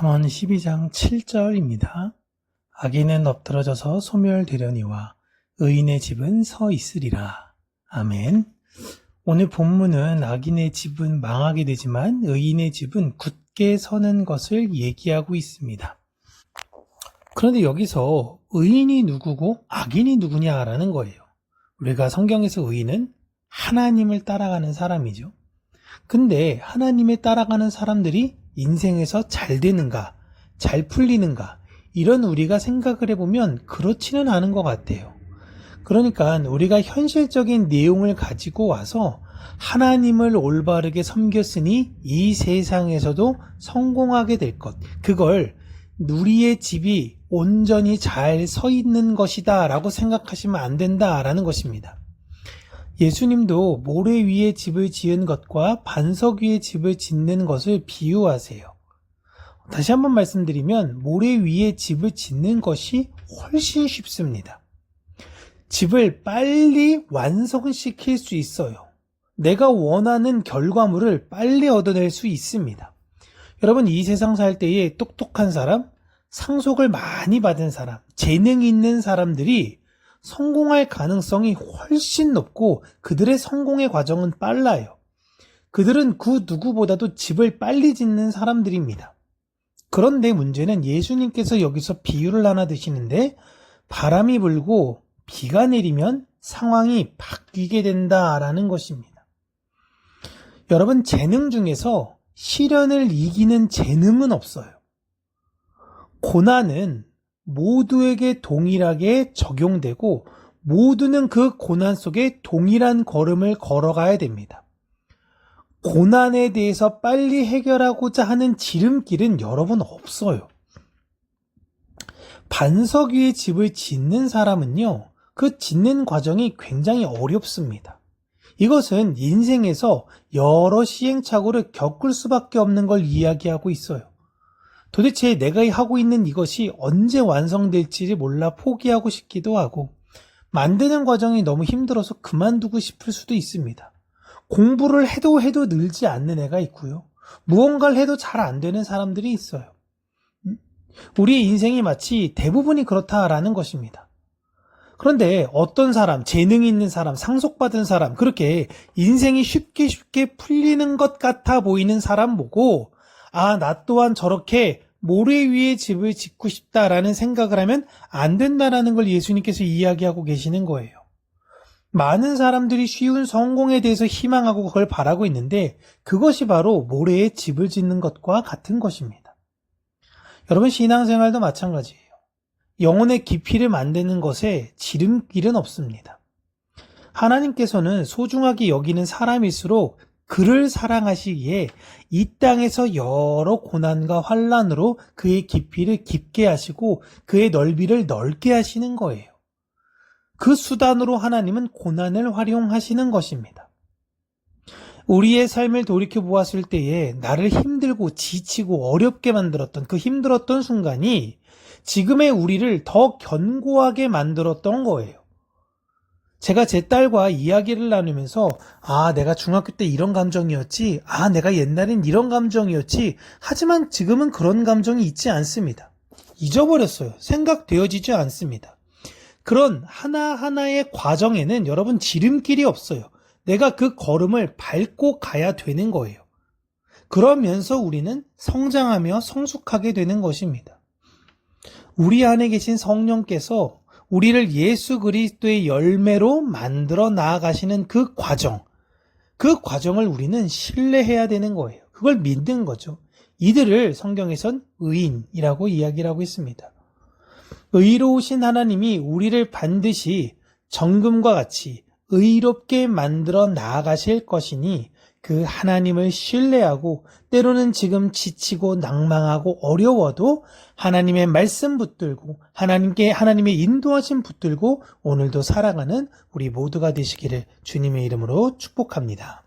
잠언 12장 7절입니다. 악인은 엎드러져서 소멸되려니와 의인의 집은 서 있으리라. 아멘. 오늘 본문은 악인의 집은 망하게 되지만 의인의 집은 굳게 서는 것을 얘기하고 있습니다. 그런데 여기서 의인이 누구고 악인이 누구냐라는 거예요. 우리가 성경에서 의인은 하나님을 따라가는 사람이죠. 근데 하나님에 따라가는 사람들이 인생에서 잘 되는가, 잘 풀리는가, 이런 우리가 생각을 해보면 그렇지는 않은 것 같아요. 그러니까 우리가 현실적인 내용을 가지고 와서 하나님을 올바르게 섬겼으니 이 세상에서도 성공하게 될 것, 그걸 우리의 집이 온전히 잘 서 있는 것이다 라고 생각하시면 안 된다 라는 것입니다. 예수님도 모래 위에 집을 지은 것과 반석 위에 집을 짓는 것을 비유하세요. 다시 한번 말씀드리면 모래 위에 집을 짓는 것이 훨씬 쉽습니다. 집을 빨리 완성시킬 수 있어요. 내가 원하는 결과물을 빨리 얻어낼 수 있습니다. 여러분, 이 세상 살 때에 똑똑한 사람, 상속을 많이 받은 사람, 재능 있는 사람들이 성공할 가능성이 훨씬 높고 그들의 성공의 과정은 빨라요. 그들은 그 누구보다도 집을 빨리 짓는 사람들입니다. 그런데 문제는 예수님께서 여기서 비유를 하나 드시는데 바람이 불고 비가 내리면 상황이 바뀌게 된다라는 것입니다. 여러분, 재능 중에서 시련을 이기는 재능은 없어요. 고난은 모두에게 동일하게 적용되고 모두는 그 고난 속에 동일한 걸음을 걸어가야 됩니다. 고난에 대해서 빨리 해결하고자 하는 지름길은 여러분 없어요. 반석 위에 집을 짓는 사람은요, 그 짓는 과정이 굉장히 어렵습니다. 이것은 인생에서 여러 시행착오를 겪을 수밖에 없는 걸 이야기하고 있어요. 도대체 내가 하고 있는 이것이 언제 완성될지 몰라 포기하고 싶기도 하고 만드는 과정이 너무 힘들어서 그만두고 싶을 수도 있습니다. 공부를 해도 해도 늘지 않는 애가 있고요. 무언가를 해도 잘 안 되는 사람들이 있어요. 우리의 인생이 마치 대부분이 그렇다라는 것입니다. 그런데 어떤 사람, 재능 있는 사람, 상속받은 사람, 그렇게 인생이 쉽게 쉽게 풀리는 것 같아 보이는 사람 보고 아, 나 또한 저렇게 모래 위에 집을 짓고 싶다라는 생각을 하면 안 된다라는 걸 예수님께서 이야기하고 계시는 거예요. 많은 사람들이 쉬운 성공에 대해서 희망하고 그걸 바라고 있는데 그것이 바로 모래에 집을 짓는 것과 같은 것입니다. 여러분 신앙생활도 마찬가지예요. 영혼의 깊이를 만드는 것에 지름길은 없습니다. 하나님께서는 소중하게 여기는 사람일수록 그를 사랑하시기에 이 땅에서 여러 고난과 환란으로 그의 깊이를 깊게 하시고 그의 넓이를 넓게 하시는 거예요. 그 수단으로 하나님은 고난을 활용하시는 것입니다. 우리의 삶을 돌이켜 보았을 때에 나를 힘들고 지치고 어렵게 만들었던 그 힘들었던 순간이 지금의 우리를 더 견고하게 만들었던 거예요. 제가 제 딸과 이야기를 나누면서 아 내가 중학교 때 이런 감정이었지 아 내가 옛날엔 이런 감정이었지 하지만 지금은 그런 감정이 있지 않습니다. 잊어버렸어요. 생각되어지지 않습니다. 그런 하나하나의 과정에는 여러분 지름길이 없어요. 내가 그 걸음을 밟고 가야 되는 거예요. 그러면서 우리는 성장하며 성숙하게 되는 것입니다. 우리 안에 계신 성령께서 우리를 예수 그리스도의 열매로 만들어 나아가시는 그 과정, 그 과정을 우리는 신뢰해야 되는 거예요. 그걸 믿는 거죠. 이들을 성경에선 의인이라고 이야기를 하고 있습니다. 의로우신 하나님이 우리를 반드시 정금과 같이 의롭게 만들어 나아가실 것이니 그 하나님을 신뢰하고 때로는 지금 지치고 낭망하고 어려워도 하나님의 말씀 붙들고 하나님께 하나님의 인도하심 붙들고 오늘도 살아가는 우리 모두가 되시기를 주님의 이름으로 축복합니다.